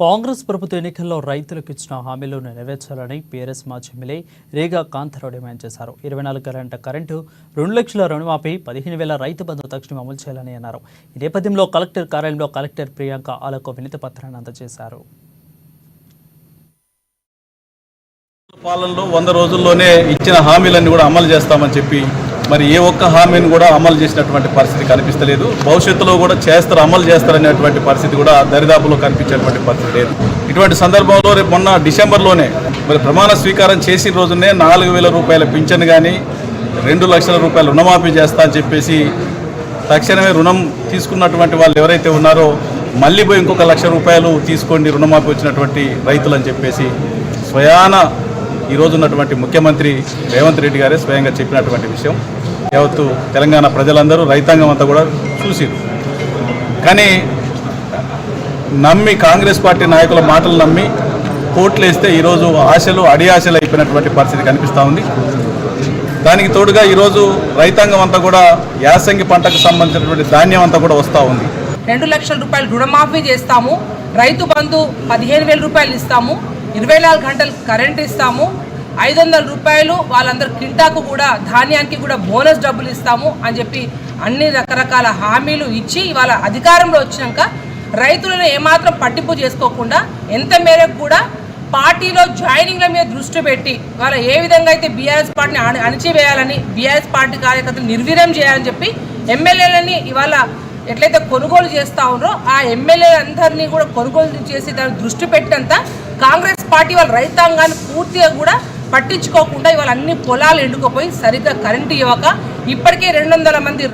కాంగ్రెస్ ప్రభుత్వ ఎన్నికల్లో రైతులకు ఇచ్చిన హామీలను నెరవేర్చాలని పీఆర్ఎస్ మాజీ ఎమ్మెల్యే రేగా కాంతారావు డిమాండ్ చేశారు. ఇరవై నాలుగు గంట కరెంటు రెండు లక్షల రుణమాఫీ పదిహేను వేల రైతు బంధు తక్షణం అమలు చేయాలని అన్నారు. ఈ నేపథ్యంలో కలెక్టర్ కార్యాలయంలో కలెక్టర్ ప్రియాంక ఆలకు వినతి పత్రాన్ని అందజేశారు. పాలనలో వంద రోజుల్లోనే ఇచ్చిన హామీలన్నీ కూడా అమలు చేస్తామని చెప్పి మరి ఏ ఒక్క హామీని కూడా అమలు చేసినటువంటి పరిస్థితి కనిపిస్తలేదు. భవిష్యత్తులో కూడా చేస్తారు అమలు చేస్తారనేటువంటి పరిస్థితి కూడా దరిదాపులో కనిపించేటువంటి పరిస్థితి లేదు. ఇటువంటి సందర్భంలో రేపు మొన్న డిసెంబర్లోనే మరి ప్రమాణ స్వీకారం చేసిన రోజునే నాలుగు వేల రూపాయల పింఛన్ కానీ రెండు లక్షల రూపాయల రుణమాఫీ చేస్తా అని చెప్పేసి తక్షణమే రుణం తీసుకున్నటువంటి వాళ్ళు ఎవరైతే ఉన్నారో మళ్ళీ పోయి ఇంకొక లక్ష రూపాయలు తీసుకోండి రుణమాఫీ వచ్చినటువంటి రైతులు అని చెప్పేసి స్వయాన ఈరోజు ఉన్నటువంటి ముఖ్యమంత్రి రేవంత్ రెడ్డి గారే స్వయంగా చెప్పినటువంటి విషయం. యావత్తు తెలంగాణ ప్రజలందరూ రైతాంగం అంతా కూడా చూసిరు. కానీ నమ్మి కాంగ్రెస్ పార్టీ నాయకుల మాటలు నమ్మి కోట్లు వేస్తే ఈరోజు ఆశలు అడి ఆశలు అయిపోయినటువంటి పరిస్థితి కనిపిస్తూ ఉంది. దానికి తోడుగా ఈరోజు రైతాంగం అంతా కూడా యాసంగి పంటకు సంబంధించినటువంటి ధాన్యం అంతా కూడా వస్తూ ఉంది. రెండు లక్షల రూపాయలు రుణమాఫీ చేస్తాము. రైతు బంధు పదిహేను వేల రూపాయలు ఇస్తాము. ఇరవై నాలుగు గంటలు కరెంట్ ఇస్తాము. ఐదు వందల రూపాయలు వాళ్ళందరూ కింటాకు కూడా ధాన్యానికి కూడా బోనస్ డబ్బులు ఇస్తాము అని చెప్పి అన్ని రకరకాల హామీలు ఇచ్చి ఇవాళ అధికారంలో వచ్చినాక రైతులను ఏమాత్రం పట్టింపు చేసుకోకుండా ఎంత మేరకు కూడా పార్టీలో జాయినింగ్ల మీద దృష్టి పెట్టి వాళ్ళ ఏ విధంగా అయితే బీఆర్ఎస్ పార్టీని అణచివేయాలని అణిచివేయాలని బీఆర్ఎస్ పార్టీ కార్యకర్తలు నిర్వీర్యం చేయాలని చెప్పి ఎమ్మెల్యేలని ఇవాళ ఎట్లయితే కొనుగోలు చేస్తా ఉన్నారో ఆ ఎమ్మెల్యే అందరినీ కూడా కొనుగోలు చేసి దాని దృష్టి పెట్టినంత కాంగ్రెస్ పార్టీ వాళ్ళ రైతాంగాన్ని పూర్తిగా కూడా పట్టించుకోకుండా ఇవాళ అన్ని పొలాలు ఎండుకుపోయి సరిగ్గా కరెంటు ఇవ్వక ఇప్పటికే రెండు మంది